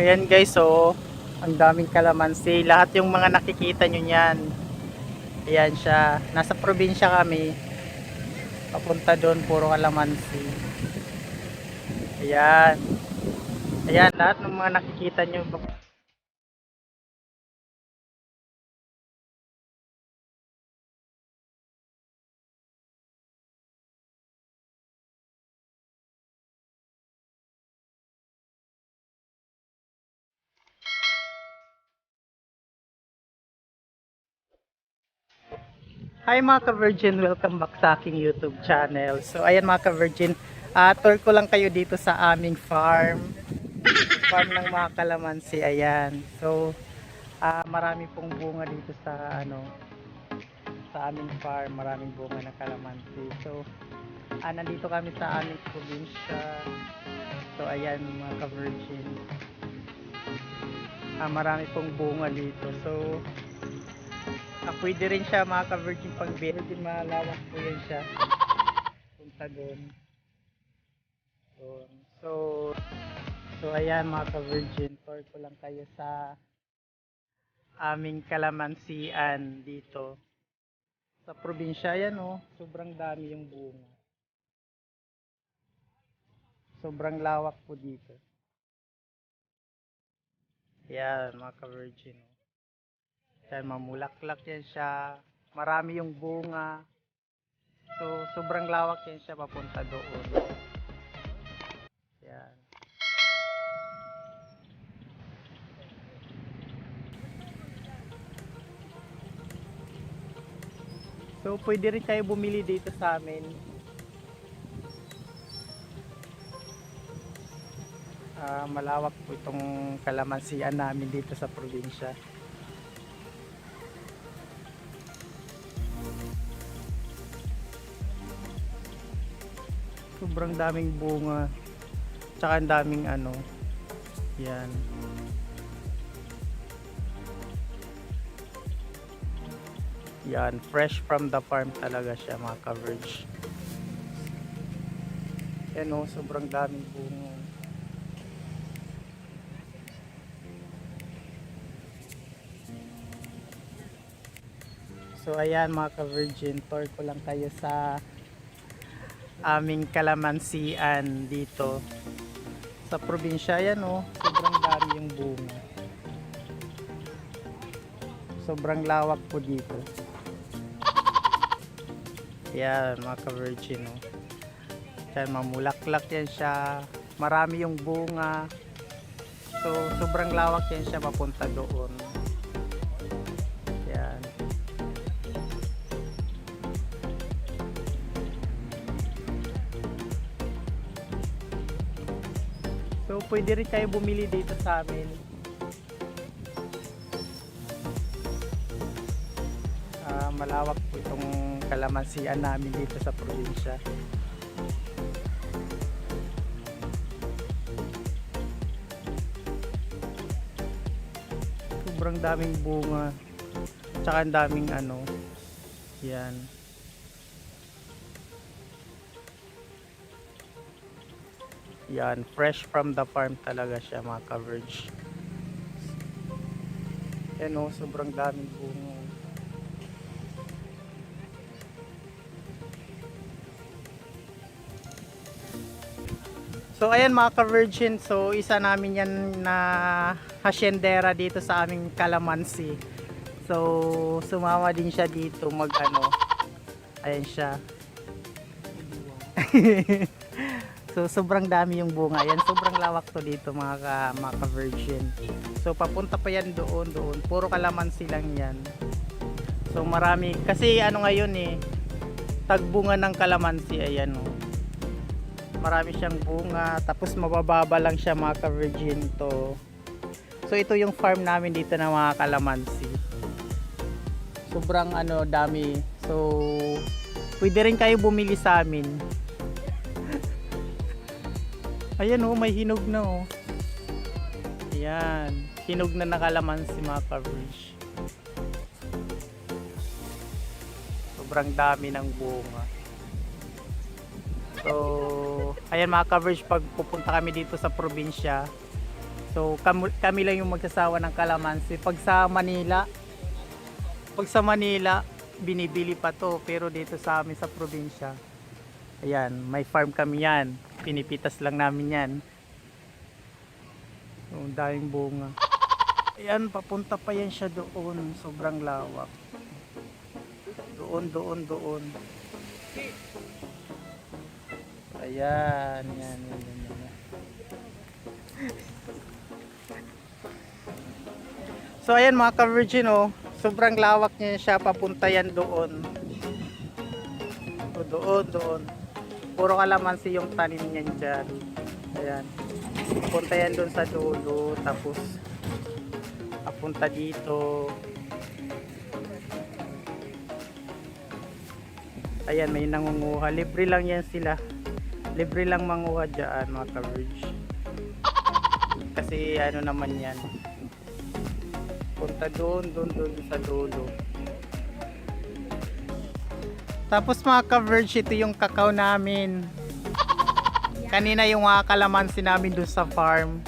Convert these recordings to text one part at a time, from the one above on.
Ayan guys, so ang daming kalamansi. Lahat yung mga nakikita nyo yan. Ayan siya. Nasa probinsya kami. Papunta doon, puro kalamansi. Ayan. Ayan, lahat ng mga nakikita nyo. Hi mga ka-virgin, welcome back sa aking YouTube channel. So ayan mga ka-virgin, ah, tour ko lang kayo dito sa aming farm. farm ng mga kalamansi, ayan. So ah, marami pong bunga dito sa ano sa aming farm, maraming bunga ng kalamansi. So ah, nandito kami sa aming probinsya. So ayan mga ka-virgin. Ah, marami pong bunga dito. So pwede rin siya mga ka-virgin pang virgin malawak po yan siya. Punta doon. Doon. So, so ayan mga ka-virgin, tour ko lang kayo sa aming kalamansian dito. Sa probinsya yan oh, sobrang dami yung bunga. Sobrang lawak po dito. Yan mga ka-virgin. oh. Yan, mamulaklak yan siya. Marami yung bunga. So, sobrang lawak yan siya papunta doon. Yan. So, pwede rin kayo bumili dito sa amin. Ah, malawak po itong kalamansian namin dito sa probinsya. Sobrang daming bunga. Tsaka ang daming ano. Yan. Yan fresh from the farm talaga siya mga coverage yan o sobrang daming bunga. So ayan mga ka-virgin tour ko lang kayo sa aming kalamansian dito. Sa probinsya yan oh. Sobrang dami yung bunga. Sobrang lawak po dito. Yan mga ka-virgin oh. Yan mamulaklak yan siya. Marami yung bunga. So sobrang lawak yan siya papunta doon So, pwede rin kayo bumili dito sa amin. Ah, malawak po itong kalamansian namin dito sa probinsya. Sobrang daming bunga. Tsaka ang daming ano. Yan. Yan, fresh from the farm talaga siya mga coverage. Yan o, sobrang daming bunga. So ayan mga ka-virgin, so isa namin yan na hasyendera dito sa aming Kalamansi. So sumama din siya dito mag ano. Ayan siya. So sobrang dami yung bunga. Yan sobrang lawak to dito mga ka, mga ka-virgin. So papunta pa yan doon doon. Puro kalamansi lang yan. So marami kasi ano ngayon eh tagbunga ng kalamansi ayan oh. Marami siyang bunga tapos mabababa lang siya mga ka-virgin to. So ito yung farm namin dito ng mga kalamansi. Sobrang ano dami. So pwede rin kayo bumili sa amin. Ayan oh, may hinog na oh. Ayan. Hinog na nakalaman si mga coverage. Sobrang dami ng bunga. So, ayan mga coverage, pag pupunta kami dito sa probinsya, So kami, lang yung magsasawa ng kalamansi. Pag sa Manila, pag sa Manila, binibili pa to. Pero dito sa amin sa probinsya, ayan, may farm kami yan. Pinipitas lang namin yan. So, daming bunga. Ayan, papunta pa yan siya doon. Sobrang lawak. Doon, doon, doon. Ayan, yan, yan, yan, yan. So ayan mga ka-virgin oh, sobrang lawak niya siya papunta yan doon. So, doon, doon. Puro kalamansi yung tanim niyan dyan. Ayan. Punta yan doon sa dulo, tapos papunta dito. Ayan, may nangunguha. Libre lang yan sila. Libre lang manguha dyan mga ka-virgin. Kasi ano naman yan. Punta doon, doon, doon sa dulo. Tapos mga ka-verge, ito yung kakao namin. Kanina yung mga kalamansi namin doon sa farm.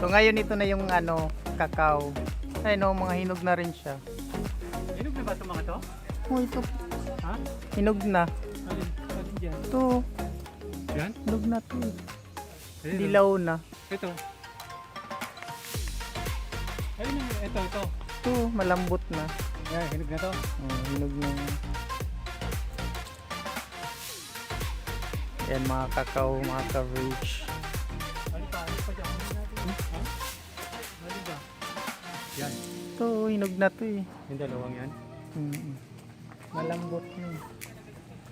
So ngayon ito na yung ano, kakao. Ay no, mga hinog na rin siya. Hinog na ba ito mga to? Oh, ito. Ha? Hinog na. Alin? Alin dyan? Ito, Yan? hinog na to. Ayun, Dilaw na. Ito. Ayun, ito, ito. Ito, malambot na. Yan, hinog na to. Oh, hinog na. Yan mga kakao, mga ba? Yan. Ito, hinog na to eh. Yung dalawang yan. Mm. Malambot na eh.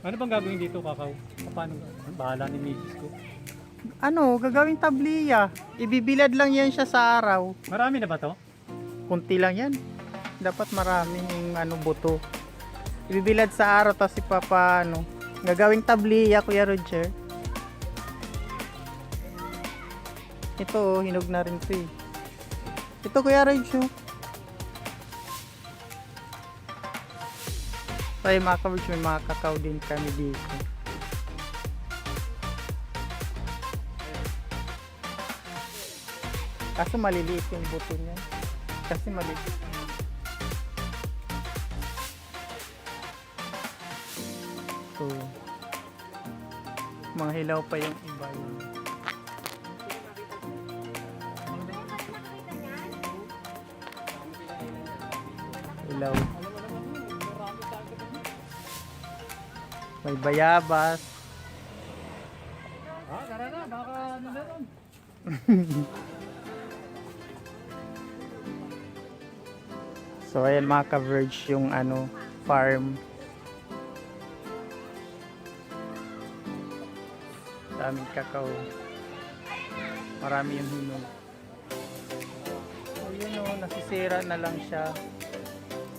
Ano bang gagawin dito, Kakao? Paano? Bahala ni misis ko. Ano, gagawing tabliya. Ibibilad lang yan siya sa araw. Marami na ba to? Kunti lang yan. Dapat marami yung ano, buto. Ibibilad sa araw tapos ipapa ano. Gagawing tabliya, Kuya Roger. Ito, oh, hinog na rin to eh. Ito, Kuya Roger. Tayo mga kabards, may mga kakao din kami dito. Kaso maliliit yung buto niya. Kasi maliliit. So, mga hilaw pa yung iba yun. Hilaw. May bayabas. Ha? Tara na, baka ano na ron. So ayan mga ka-verge yung ano farm. Daming kakao. Marami yung hinog. So yun o, nasisira na lang siya.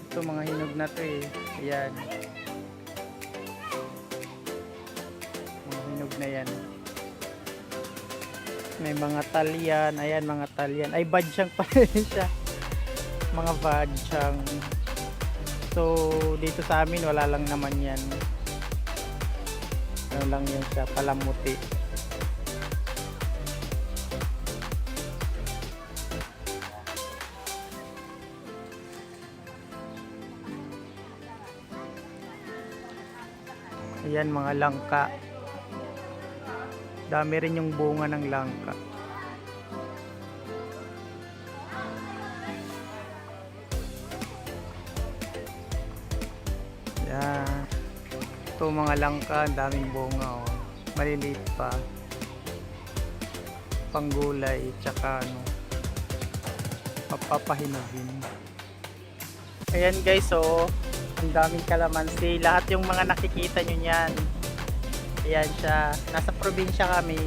Ito mga hinog na to eh. Ayan. Mga hinog na yan. May mga talyan. Ayan mga talyan. Ay badyang pa rin siya mga badyang so dito sa amin wala lang naman yan ano lang yan siya palamuti ayan mga langka dami rin yung bunga ng langka Yan. Ito mga langka, ang daming bunga oh. Maliliit pa. Panggulay, tsaka ano, papapahinagin. Ayan guys, oh. Ang daming kalamansi. Lahat yung mga nakikita nyo yan. Ayan siya. Nasa probinsya kami.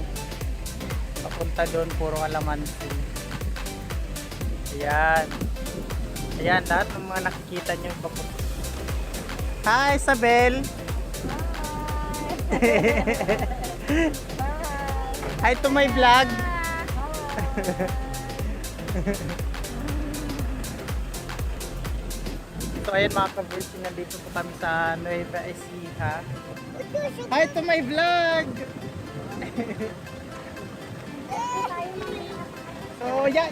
Papunta doon, puro kalamansi. Ayan. Ayan, lahat ng mga nakikita nyo papunta Hi, Isabel. Hi to my vlog. so, ayan mga ka-virgin, nandito po kami sa Nueva Ecija. Hi to my vlog. so, yan.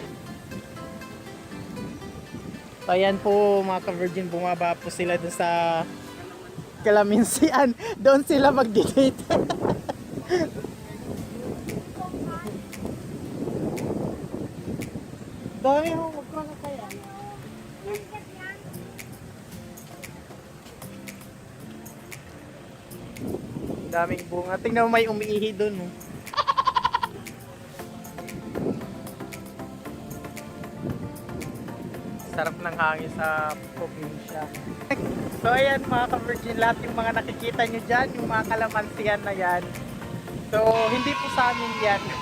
So, ayan po mga ka-virgin, bumaba po sila dun sa Kalaminsian. Doon sila mag-date. Dami mo, Daming bunga. Tingnan mo may umiihi doon. Oh. Sarap ng hangin sa probinsya. so ayan mga ka-virgin, lahat yung mga nakikita nyo dyan, yung mga kalamansiyan na yan. So hindi po sa amin yan.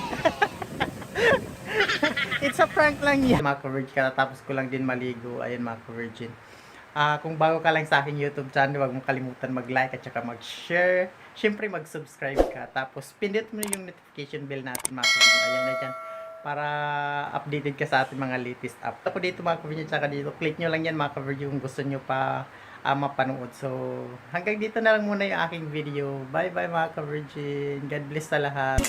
It's a prank lang yan. Mga ka-virgin, katatapos ko lang din maligo. Ayan mga ka-virgin. Ah, kung bago ka lang sa aking YouTube channel, huwag mong kalimutan mag-like at saka mag-share. Siyempre mag-subscribe ka. Tapos pindot mo yung notification bell natin mga ka-virgin. Ayan na dyan para updated ka sa ating mga latest up. Ako dito mga ka-virgin, tsaka dito, click nyo lang yan mga ka-virgin kung gusto nyo pa ah, mapanood. So, hanggang dito na lang muna yung aking video. Bye bye mga ka-virgin. God bless sa lahat.